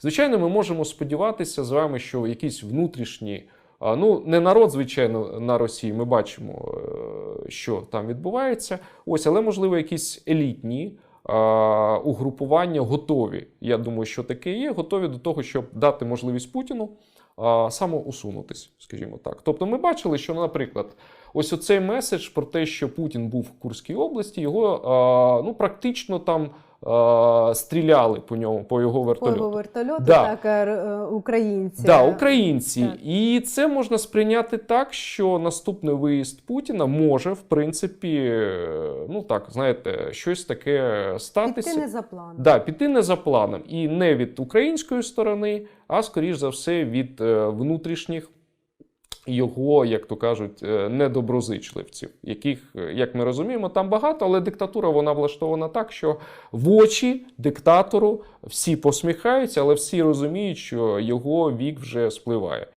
Звичайно, ми можемо сподіватися з вами, що якісь внутрішні, ну не народ, звичайно, на Росії. Ми бачимо, е, що там відбувається. Ось, але можливо, якісь елітні. Угрупування готові. Я думаю, що таке є, готові до того, щоб дати можливість Путіну самоусунутись, скажімо так. Тобто, ми бачили, що, наприклад, ось оцей меседж про те, що Путін був в Курській області, його ну практично там а, стріляли по ньому, по його По його вертольоту, Да. так, е, е, українці. Да, українці. Так. І це можна сприйняти так, що наступний виїзд Путіна може, в принципі, е, ну так, знаєте, щось таке статися. Піти не за планом. Да, піти не за планом. І не від української сторони, а скоріш за все від е, внутрішніх його, як то кажуть, е, недоброзичливців, яких, е, як ми розуміємо, там багато, але диктатура вона влаштована так, що в очі диктатору всі посміхаються, але всі розуміють, що його вік вже спливає.